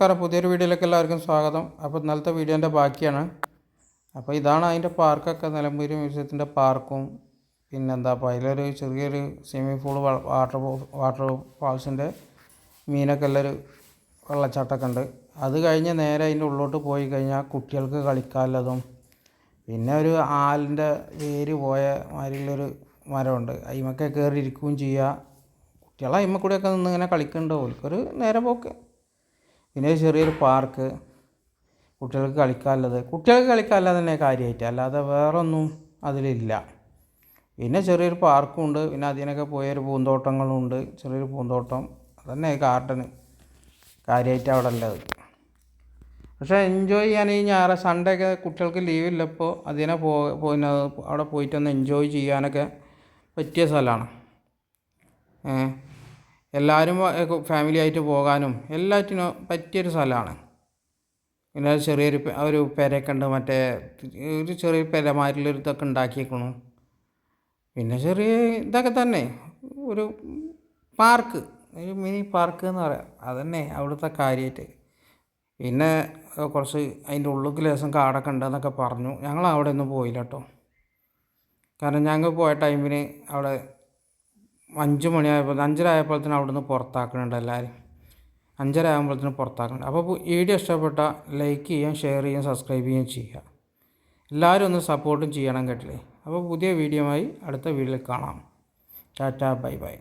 നമസ്കാരം. പുതിയൊരു വീഡിയോയിലേക്ക് എല്ലാവർക്കും സ്വാഗതം. അപ്പോൾ ഇന്നലത്തെ വീഡിയോന്റെ ബാക്കിയാണ്. അപ്പോൾ ഇതാണ് അതിന്റെ പാർക്കൊക്കെ. നിലമ്പൂരി മ്യൂസിയത്തിന്റെ പാർക്കും. പിന്നെന്താ അപ്പോൾ അതിലൊരു ചെറിയൊരു സ്വിമ്മിംഗ് പൂൾ വാട്ടർ വാട്ടർ ഫാൾസിന്റെ മീനൊക്കെ ഉള്ളൊരു വെള്ളച്ചാട്ടമൊക്കെ ഉണ്ട്. അത് കഴിഞ്ഞ് നേരെ അതിന്റെ ഉള്ളോട്ട് പോയി കഴിഞ്ഞാൽ കുട്ടികൾക്ക് കളിക്കാനുള്ളതും പിന്നെ ഒരു ആലിന്റെ വേര് പോയ മാതിരിയുള്ളൊരു മരമുണ്ട്. അതിമൊക്കെ കയറി ഇരിക്കുകയും ചെയ്യുക കുട്ടികളെ അതിമ്മ കൂടെയൊക്കെ നിന്ന് ഇങ്ങനെ കളിക്കുന്നുണ്ട് ഓൽക്കൊരു നേരം പോക്ക്. പിന്നെ ചെറിയൊരു പാർക്ക് കുട്ടികൾക്ക് കളിക്കാനുള്ളത്. കുട്ടികൾക്ക് കളിക്കാനുള്ളത് തന്നെ കാര്യമായിട്ട്. അല്ലാതെ വേറൊന്നും അതിലില്ല. പിന്നെ ചെറിയൊരു പാർക്കും ഉണ്ട്. പിന്നെ അതിനൊക്കെ പോയൊരു പൂന്തോട്ടങ്ങളുണ്ട്. ചെറിയൊരു പൂന്തോട്ടം. അതന്നെ ഗാർഡന് കാര്യമായിട്ട് അവിടെ ഉള്ളത്. പക്ഷേ എൻജോയ് ചെയ്യാൻ ഈ ഞായറ സൺഡേ ഒക്കെ കുട്ടികൾക്ക് ലീവില്ലപ്പോൾ അതിനെ പോ പിന്നെ അവിടെ പോയിട്ടൊന്ന് എൻജോയ് ചെയ്യാനൊക്കെ പറ്റിയ സ്ഥലമാണ്. എല്ലാവരും ഫാമിലി ആയിട്ട് പോകാനും എല്ലാറ്റിനും പറ്റിയൊരു സ്ഥലമാണ്. പിന്നെ ചെറിയൊരു ഒരു പെരയൊക്കെ ഉണ്ട്. മറ്റേ ഒരു ചെറിയ പെരമാരിലൊരു ഇതൊക്കെ ഉണ്ടാക്കിയേക്കണു. പിന്നെ ചെറിയ ഇതൊക്കെ തന്നെ. ഒരു പാർക്ക്. ഒരു മിനി പാർക്ക് എന്ന് പറയാം. അതന്നെ അവിടുത്തെ കാര്യമായിട്ട് പിന്നെ കുറച്ച് അതിന്റെ ഉള്ളിൽ ലേശം കാടൊക്കെ ഉണ്ടെന്നൊക്കെ പറഞ്ഞു. ഞങ്ങൾ അവിടെ ഒന്നും പോയില്ല കേട്ടോ. കാരണം ഞങ്ങൾ പോയ ടൈമിന് അവിടെ അഞ്ച് മണിയായപ്പോൾ അഞ്ചര ആയപ്പോഴത്തേനും അവിടെ നിന്ന് പുറത്താക്കുന്നുണ്ട് എല്ലാവരും. അഞ്ചര ആകുമ്പോഴത്തേനും പുറത്താക്കുന്നുണ്ട്. അപ്പോൾ വീഡിയോ ഇഷ്ടപ്പെട്ട ലൈക്ക് ചെയ്യാം ഷെയർ ചെയ്യാം സബ്സ്ക്രൈബ് ചെയ്യുകയും ചെയ്യുക എല്ലാവരും ഒന്ന് സപ്പോർട്ടും ചെയ്യണം കേട്ടില്ലേ? അപ്പോൾ പുതിയ വീഡിയോ ആയി അടുത്ത വീഡിയോയിൽ കാണാം. Tata bye bye